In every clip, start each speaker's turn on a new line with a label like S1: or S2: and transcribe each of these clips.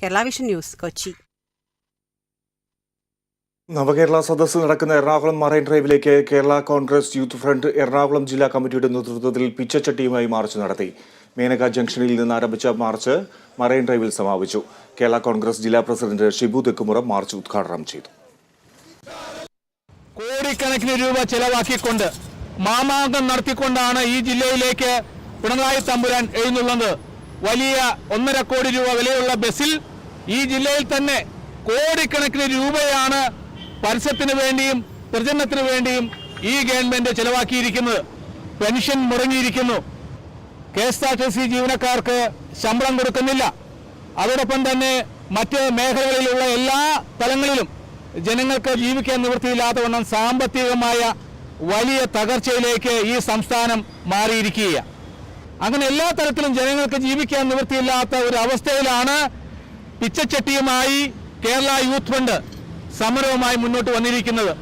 S1: Kerala vision news Kochi.
S2: നവകേരള സദസ്സ് നടക്കുന്ന Ernakulam marine ഡ്രൈവിലേക്ക് Kerala Congress youth front Ernakulam ജില്ലാ കമ്മിറ്റിയുടെ നേതൃത്വത്തിൽ പിച്ചച്ചട്ടിയുമായി മാർച്ച് നടത്തി. മേനക ജംഗ്ഷനിൽ നിന്ന് ആരംഭിച്ച മാർച്ച് മറൈൻ ഡ്രൈവിൽ സമാപിച്ചു. കേരള കോൺഗ്രസ് ജില്ലാ പ്രസിഡന്റ് ഷിബു തെക്കുമുറം മാർച്ച് ഉദ്ഘാടനം ചെയ്തു.
S3: കോടിക്കണക്കിന് രൂപ ചെലവാക്കിക്കൊണ്ട് മാമാങ്കം നടത്തിക്കൊണ്ടാണ് ഈ ജില്ലയിലേക്ക് പിണറായി തമ്പുരാൻ എഴുന്നള്ളുന്നത്. വലിയ ഒന്നര കോടി രൂപ വിലയുള്ള ബസ്സിൽ ഈ ജില്ലയിൽ തന്നെ കോടിക്കണക്കിന് രൂപയാണ് പരസ്യത്തിന് വേണ്ടിയും പ്രചരണത്തിന് വേണ്ടിയും ഈ ഗവൺമെന്റ് ചെലവാക്കിയിരിക്കുന്നത്. Pension മുടങ്ങിയിരിക്കുന്നു. K S R T C ജീവനക്കാർക്ക് ശമ്പളം കൊടുക്കുന്നില്ല. അതോടൊപ്പം തന്നെ മറ്റ് മേഖലകളിലുള്ള എല്ലാ തലങ്ങളിലും ജനങ്ങൾക്ക് ജീവിക്കാൻ നിവൃത്തിയില്ലാത്തവണ്ണം സാമ്പത്തികമായ വലിയ തകർച്ചയിലേക്ക് ഈ സംസ്ഥാനം മാറിയിരിക്കുകയാണ്. അങ്ങനെ എല്ലാ തരത്തിലും ജനങ്ങൾക്ക് ജീവിക്കാൻ നിവൃത്തിയില്ലാത്ത ഒരു അവസ്ഥയിലാണ് പിച്ചച്ചട്ടിയുമായി കേരള യൂത്ത് ഫണ്ട് സമരവുമായി മുന്നോട്ട് വന്നിരിക്കുന്നത്.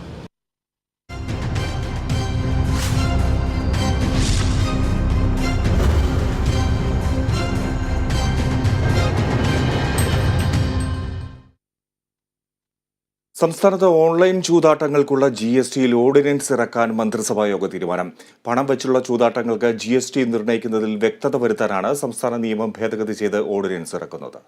S2: സംസ്ഥാനത്ത് ഓൺലൈൻ ചൂതാട്ടങ്ങൾക്കുള്ള ജി എസ് ടിയിൽ ഓർഡിനൻസ് ഇറക്കാൻ മന്ത്രിസഭാ യോഗ തീരുമാനം. പണം വെച്ചുള്ള ചൂതാട്ടങ്ങൾക്ക് ജി എസ് ടി നിർണയിക്കുന്നതിൽ വ്യക്തത വരുത്താനാണ് സംസ്ഥാന നിയമം ഭേദഗതി ചെയ്ത് ഓർഡിനൻസ് ഇറക്കുന്നത്.